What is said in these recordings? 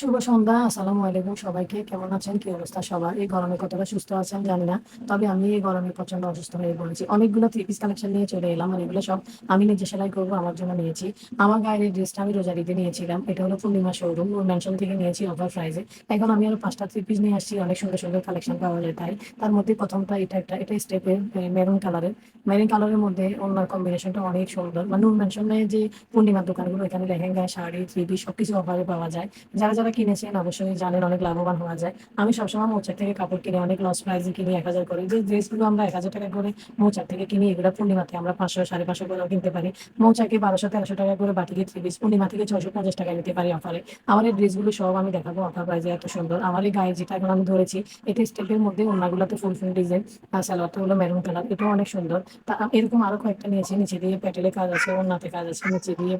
শুভ সন্ধ্যা, আসসালামু আলাইকুম সবাইকে। কেমন আছেন? কি অবস্থা সবার? এই গরমে কতটা সুস্থ আছেন জানি না, তবে আমি এই গরমে প্রচণ্ড অসুস্থ হয়ে পড়েছি। অনেকগুলো থ্রি পিস কালেকশন নিয়ে চলে এলাম আর এগুলো সব আমি নিজে সেলাই করব, আমার জন্য নিয়েছি। আমার গায়ের ড্রেসটা আমি রোজারিতে নিয়েছিলাম, এটা হলো পূর্ণিমা শোরুম ম্যানশন থেকে নিয়েছি অফার প্রাইজে এখন আমি আরও পাঁচটা থ্রি পিস নিয়ে আসছি, অনেক সুন্দর সুন্দর কালেকশন পাওয়া যায় তাই। তার মধ্যে প্রথমটা এটা একটা, এটা স্টেপের মেরুন কালারের মেরুন কালারের মধ্যে অন্যার কম্বিনেশনটা অনেক সুন্দর। মানে নূর ম্যানশনে যে পূর্ণিমার দোকানগুলো, এখানে লেহেঙ্গা, শাড়ি থ্রি পিস সবকিছু অফারে পাওয়া যায়। যারা যারা কিনেছেন, অবশ্যই জানেন অনেক লাভবান হওয়া যায়। আমি সবসময় মৌচাক থেকে কাপড় কিনে, অনেক লস প্রাইসে কিনি এক হাজার করে। যে ড্রেসগুলো আমরা এক হাজার টাকা করে মৌচাক থেকে কিনি, এগুলো পূর্ণিমাতে আমরা পাঁচশো, সাড়ে পাঁচশো করেও কিনতে পারি। মৌচাকে বারোশো, তেরোশো টাকা করে বাটিকে থ্রি পূর্ণিমা থেকে ছশো পঞ্চাশ টাকা নিতে পারি অফারে আমার এই ড্রেসগুলো সব আমি দেখাবো অফার প্রাইসে এত সুন্দর। আমার এই গায়ে যেটা এখন আমি ধরেছি এটা স্টেপের মধ্যে অন্যগুলোতে ফুল ফুল ডিজাইন আর সালোয়ারটা হলো মেরুন কালার এটাও অনেক সুন্দর। তা এরকম আরও কয়েকটা নিয়েছি, নিচে দিয়ে প্যাটেলে কাজ আছে ওনাতে কাজ আছে, নিচে দিয়ে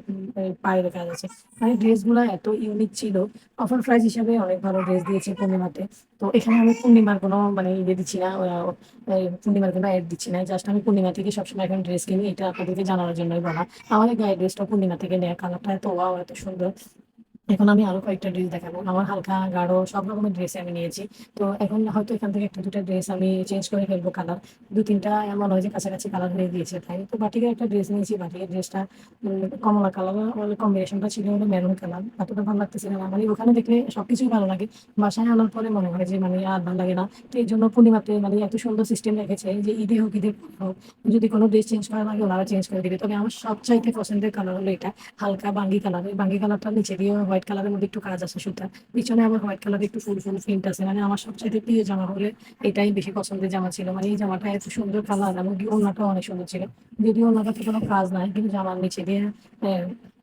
পায়ের কাজ আছে। মানে ড্রেসগুলো এত ইউনিক ছিল অফার প্রাইস হিসাবে অনেক ভালো ড্রেস দিয়েছে পূর্ণিমাতে। তো এখানে আমি পূর্ণিমার কোনো মানে ইয়ে দিচ্ছি না পূর্ণিমার কোনো অ্যাড দিচ্ছি না। জাস্ট আমি পূর্ণিমা থেকে সবসময় এখন ড্রেস কিনি, এটা আপনাদেরকে জানানোর জন্যই বলা। আমাদের গায়ে ড্রেসটা পূর্ণিমা থেকে নেওয়া কালারটা এত ওয়াও এত সুন্দর। এখন আমি আরও কয়েকটা ড্রেস দেখাবো। আমার হালকা, গাঢ়, সব রকমের ড্রেস আমি নিয়েছি। তো এখন হয়তো এখান থেকে একটা, দুটা ড্রেস আমি চেঞ্জ করে ফেলব কালার দু, তিনটা এমন হয় যে কাছাকাছি কালার হয়ে গিয়েছে তাই। তো বাটিকের একটা ড্রেস নিয়েছি, বাটিকের ড্রেসটা কমলা কালার কম্বিনেশনটা ছিল হলো মেরুন কালার এতটা ভালো লাগতেছিল না। মানে ওখানে দেখলে সবকিছুই ভালো লাগে। বাসায় আনার পরে মনে হয় যে মানে আর ভালো লাগে না। তো এই জন্য পূর্ণিমাতে মানে এত সুন্দর সিস্টেম রেখেছে যে, ঈদে হোক পরে হোক, যদি কোনো ড্রেস চেঞ্জ করা লাগে ওনারা চেঞ্জ করে দিবে। তবে আমার সবচাইতে পছন্দের কালার হলো এটা, হালকা বাঙ্গি কালার এই বাঙ্গি কালারটা নিচে দিয়ে হোয়াইট কালারের মধ্যে একটু কাজ আছে সুতা। পিছনে আবার হোয়াইট কালার একটু ফুল ফুল প্রিন্ট আছে। মানে আমার সবচেয়ে প্রিয় জামা হলে এটাই বেশি পছন্দের জামা ছিল। মানে এই জামাটা এত সুন্দর কালার এবং কি ওড়নাটাও অনেক সুন্দর ছিল। যদিও ওড়নাটাতে কোনো কাজ নাই, কিন্তু জামার নিচে দিয়ে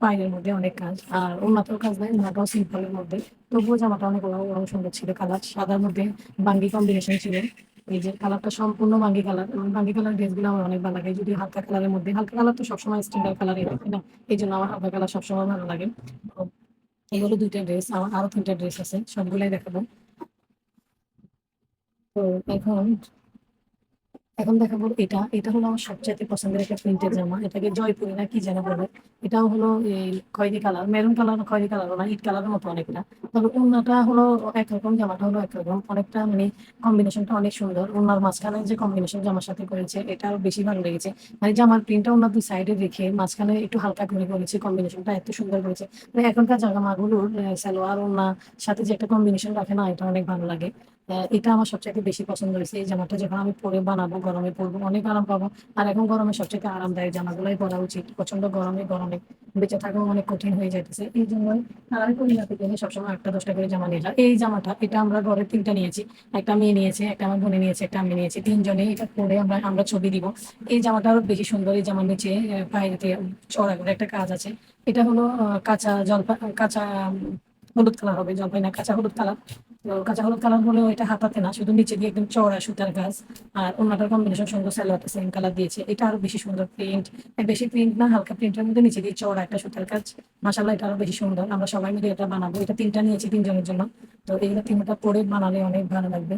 পায়ের মধ্যে অনেক কাজ। আর ওড়নাতেও কাজ নাই, ওড়নাটাও সিম্পলের মধ্যে। তবুও জামাটা অনেক বড় সুন্দর ছিল। কালার সাদার মধ্যে বাঙ্গি কম্বিনেশন ছিল। এই যে কালারটা সম্পূর্ণ বাঙ্গি কালার। বাঙ্গি কালার ড্রেসগুলো আমার অনেক ভালো লাগে। যদি হালকা কালারের মধ্যে, হালকা কালার তো সবসময় স্ট্যান্ডার্ড কালারই থাকে না? এই জন্য আমার হালকা কালার সবসময় ভালো লাগে। হলো দুইটা ড্রেস আমার আরও তিনটা ড্রেস আছে সবগুলাই দেখাবো। তো এখন এখন দেখাবো এটা। এটা হলো আমার সবচেয়ে পছন্দের একটা প্রিন্টের জামা। এটাকে জয়পুরি না কি যেন বলে। এটাও হলো এই খয়েরি কালার, মেরুন কালার খয়েরি কালার না, ইট কালারের মতো অনেকটা তবে ওড়নাটা হলো একরকম, জামাটা হলো একরকম। অনেকটা মানে কম্বিনেশনটা অনেক সুন্দর। ওনার মাঝখানে যে কম্বিনেশন জামার সাথে করেছে এটা আরও বেশি ভালো লেগেছে। মানে জামার প্রিন্টটা ওনার দুই সাইডে রেখে মাঝখানে একটু হালকা করে করেছে কম্বিনেশনটা এত সুন্দর করেছে। মানে এখনকার জামাগুলোর সালোয়ার ওনার সাথে যে একটা কম্বিনেশন রাখে না, এটা অনেক ভালো লাগে। এটা আমার সবচেয়ে বেশি পছন্দ হয়েছে। এই জামাটা যখন আমি পরে বানাবো, গরমে পরবো, অনেক আরাম পাবো। আর এখন গরমে সবচেয়ে আরামদায়ক জামাগুলোই পরা উচিত। প্রচণ্ড গরমে গরমে বেঁচে থাকাও অনেক কঠিন হয়ে যাইতেছে। এই জন্য আমি পরিণাতে গেলে সবসময় একটা দশটা করে জামা নিয়ে এই জামাটা, এটা আমরা ঘরে তিনটা নিয়েছি। একটা মেয়ে নিয়েছে, একটা আমার বোনে নিয়েছে, একটা আমি নিয়েছি। তিনজনে এটা পরে আমরা আমরা ছবি দিব। এই জামাটা আরও বেশি সুন্দর, এই জামার নিচে পায়েতে চড়া করে একটা কাজ আছে। এটা হলো কাঁচা জলপা, কাঁচা হলুদ কালার হবে। জলপাই না, কাঁচা হলুদ কালার। তো কাঁচা হলুদ কালার হলেও এটা হাতাতে না, শুধু নিচে দিয়ে একদম চওড়া সুতার কাজ আর অন্যটার কম্বিনেশন সুন্দর সালোয়ারটা সেম কালার দিয়েছে। এটা আরও বেশি সুন্দর প্রিন্ট বেশি প্রিন্ট না, হালকা প্রিন্টের মধ্যে নিচে দিয়ে চওড়া একটা সুতার কাজ মাসাল্লাহ এটা আরও বেশি সুন্দর। আমরা সবাই মিলে এটা বানাবো। এটা তিনটা নিয়েছি তিনজনের জন্য। তো এইগুলো তিনটা পরে বানালে অনেক ভালো লাগবে।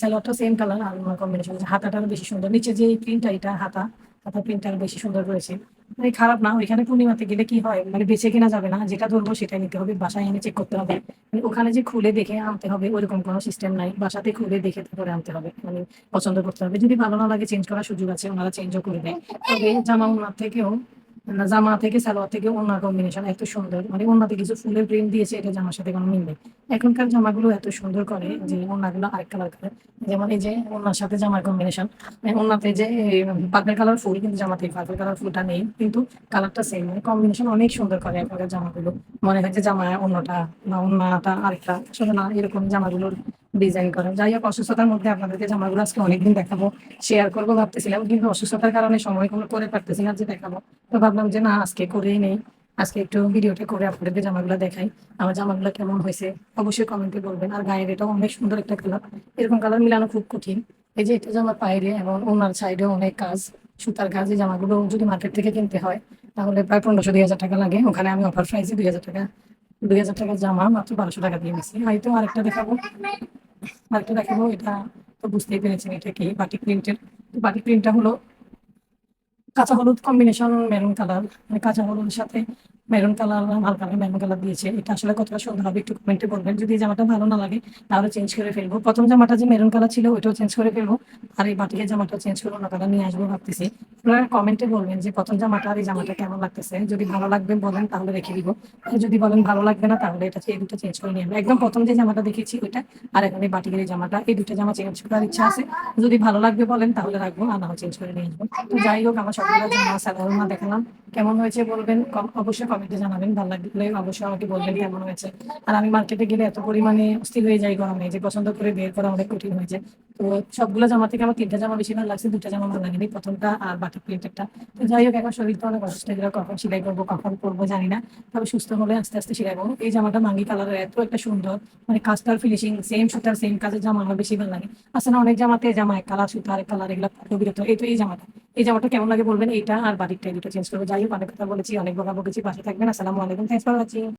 সালোয়ারটা সেম কালার আর কম্বিনেশন হাতাটা বেশি সুন্দর। নিচে যে প্রিন্টটা এটা হাতা হাতা প্রিন্টটা বেশি সুন্দর রয়েছে। মানে খারাপ না, ওইখানে পূর্ণিমাতে গেলে কি হয়? মানে বেছে কেনা যাবে না, যেটা ধরবো সেটাই নিতে হবে, বাসায় এনে চেক করতে হবে। মানে ওখানে যে খুলে দেখে আনতে হবে, ওইরকম কোনো সিস্টেম নাই। বাসাতে খুলে দেখে তারপরে আনতে হবে। মানে পছন্দ করতে হবে। যদি ভালো না লাগে চেঞ্জ করার সুযোগ আছে, ওনারা চেঞ্জও করে দেয়। তবে জামা ওনার থেকেও জামা থেকে সালোয়ার থেকে ওনার কম্বিনেশন এত সুন্দর। মানে ওনাতে কিছু ফুলের প্রিন্ট দিয়েছে, এটা জামার সাথে কোনো মিল নেই। এখনকার জামাগুলো এত সুন্দর করে যে ওনাগুলো আরেক কালার করে। যেমন এই যে ওনার সাথে জামার কম্বিনেশন ওনাতে যে পার্পল কালার ফুল, কিন্তু জামাতে পার্পল কালার ফুলটা নেই, কিন্তু কালারটা সেম মানে কম্বিনেশন অনেক সুন্দর করে এখনকার জামাগুলো। মনে হয় যে জামা অন্যটা বা অন্যটা আরেকটা, আসলে না, এরকম জামাগুলোর ডিজাইন করে। যাই হোক অসুস্থতার মধ্যে আপনাদেরকে জামাগুলো আজকে অনেকদিন দেখাবো শেয়ার করব ভাবতেছিলাম, কিন্তু অসুস্থতার কারণে সময় কোনো করে পারতেছি না যে দেখাবো। তো ভাবলাম যে না, আজকে করেই নেই। আজকে একটু ভিডিওটা করে আপনাদেরকে জামাগুলো দেখাই, আমার জামাগুলো কেমন হয়েছে, অবশ্যই কমেন্টে বলবেন। আর গায়ের এটাও অনেক সুন্দর একটা কালার এরকম কালার মিলানো খুব কঠিন। এই যে এটা জামা পায়েরে এবং ওনার সাইডে অনেক কাজ, সুতার কাজ, এই জামাগুলো যদি মার্কেট থেকে কিনতে হয়, তাহলে প্রায় পনেরোশো, দুই হাজার টাকা লাগে। ওখানে আমি অফার প্রাইসে দুই হাজার টাকা দুই হাজার টাকার জামা মাত্র বারোশো টাকা দিয়ে নিচ্ছি হয়তো আরেকটা দেখাবো। আরেকটা দেখাবো, এটা তো বুঝতেই পেরেছেন এটা কি, বাটি প্রিন্টের। বাটি প্রিন্টটা হলো কাঁচা হলুদ কম্বিনেশন মেরুন কালার কাঁচা হলুদের সাথে মেরুন কালার হালকা মেরুন কালার দিয়েছে। এটা আসলে কতটা সুন্দর হবে একটু কমেন্টে বলবেন। যদি জামাটা ভালো না লাগে, তাহলে চেঞ্জ করে ফেলব। প্রথম জামাটা যে মেরুন কালার ছিল, ওইটাও চেঞ্জ করে ফেলব। আর এই বাটিকের জামাটা চেঞ্জ করে অন্য কালার নিয়ে আসব ভাবতেছি। আপনারা কমেন্টে বলবেন যে প্রথম জামাটা আর এই জামাটা কেমন লাগতেছে। যদি ভালো লাগবে বলেন, তাহলে রেখে দিব। যদি বলেন ভালো লাগবে না, তাহলে এটা এই দুটো চেঞ্জ করে নিয়ে আসব। একদম প্রথম যে জামাটা দেখেছি, ওইটা। আর এখন এই বাটিকের এই জামাটা, এই দুটো জামা চেঞ্জ করার ইচ্ছা আছে। যদি ভালো লাগবে বলেন, তাহলে রাখব, আর না চেঞ্জ করে নিয়ে আসব। তো যাই হোক, আমার সবগুলো জামা সাধারণ দেখালাম। কেমন হয়েছে বলবেন অবশ্যই কমেন্টে জানাবেন, ভালো লাগলে অবশ্যই আমাকে বলবেন কেমন হয়েছে। আর আমি মার্কেটে গেলে এত পরিমাণে অস্থির হয়ে যাই গরমে, যে পছন্দ করে বের করা অনেক কঠিন হয়ে যায়। তো সবগুলো জামা থেকে আমার তিনটা জামা বেশি ভালো লাগছে, দুটা জামা ভালো লাগেনি, প্রথমটা আর বাটি প্রিন্টেরটা তো যাই হোক, এখন শরীরটা অনেক অসুস্থ এগুলো কখন সেলাই করব, কখন করব জানি না। তবে সুস্থ হলে আস্তে আস্তে সেলাই করব। এই জামাটা মাঙ্গি কালারের এত একটা সুন্দর মানে কাজটার ফিনিশিং সেম সুতার সেম কাজের জামা আমার বেশি ভালো লাগে। আসলে অনেক জামাতে জামা এক কালার সুতা আরেক কালার এগুলো বিরত এই তো এই জামাটা। এই জামাটা কেমন লাগে বলবেন? এইটা আর বাড়িটা দুটো চেঞ্জ করব। যাই হোক, অনেক কথা বলেছি, অনেক বকা বকেছি পাশে থাকবেন। আসসালামু আলাইকুম। Thanks for watching